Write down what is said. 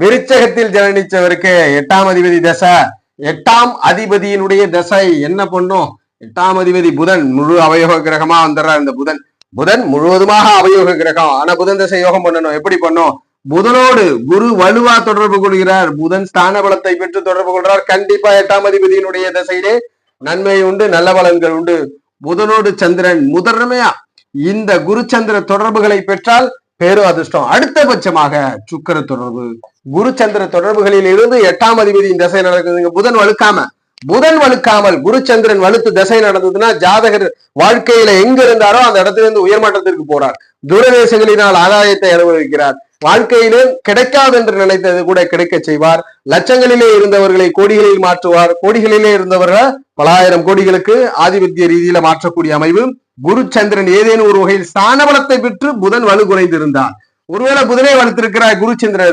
விருச்சகத்தில் ஜனனிச்சவருக்கு எட்டாம் அதிபதி தசை. எட்டாம் அதிபதியினுடைய தசை என்ன பண்ணும் எட்டாம் அதிபதி புதன். முழு அவயோக கிரகமா வந்துடுறார் இந்த புதன். புதன் முழுவதுமாக அவயோக கிரகம். ஆனா புதன் தசை யோகம் பண்ணணும். எப்படி பண்ணும் புதனோடு குரு வலுவா தொடர்பு கொள்கிறார். புதன் ஸ்தான பலத்தை பெற்று தொடர்பு கொள்றார் கண்டிப்பா எட்டாம் அதிபதியினுடைய தசையிலே நன்மை உண்டு நல்ல பலன்கள் உண்டு. புதனோடு சந்திரன் முதன்மையா? இந்த குரு சந்திர தொடர்புகளை பெற்றால் பேரு அதிர்ஷ்டம். அடுத்தபட்சமாக சுக்கர தொடர்பு. குரு சந்திர தொடர்புகளில் இருந்து எட்டாம் அதிபதி திசை நடக்குதுங்க புதன் வலுக்காம. புதன் வலுக்காமல் குரு சந்திரன் வலுத்து திசை நடந்ததுன்னா ஜாதகர் வாழ்க்கையில எங்க இருந்தாரோ அந்த இடத்துல இருந்து உயர்மட்டத்திற்கு போறார். தூரதேசங்களினால் ஆதாயத்தை அனுபவிக்கிறார். வாழ்க்கையிலே கிடைக்காது என்று நினைத்தது கூட கிடைக்க செய்வார். லட்சங்களிலே இருந்தவர்களை கோடிகளில் மாற்றுவார். கோடிகளிலே இருந்தவர்கள் பலாயிரம் கோடிகளுக்கு ஆதிபத்திய ரீதியில மாற்றக்கூடிய அமைவு. குரு சந்திரன் ஏதேனும் ஒரு வகையில் ஸ்தானபலத்தை பெற்று புதன் வலு குறைந்திருந்தார் ஒருவேளை புதனே வளர்த்திருக்கிறார் குரு சந்திரன்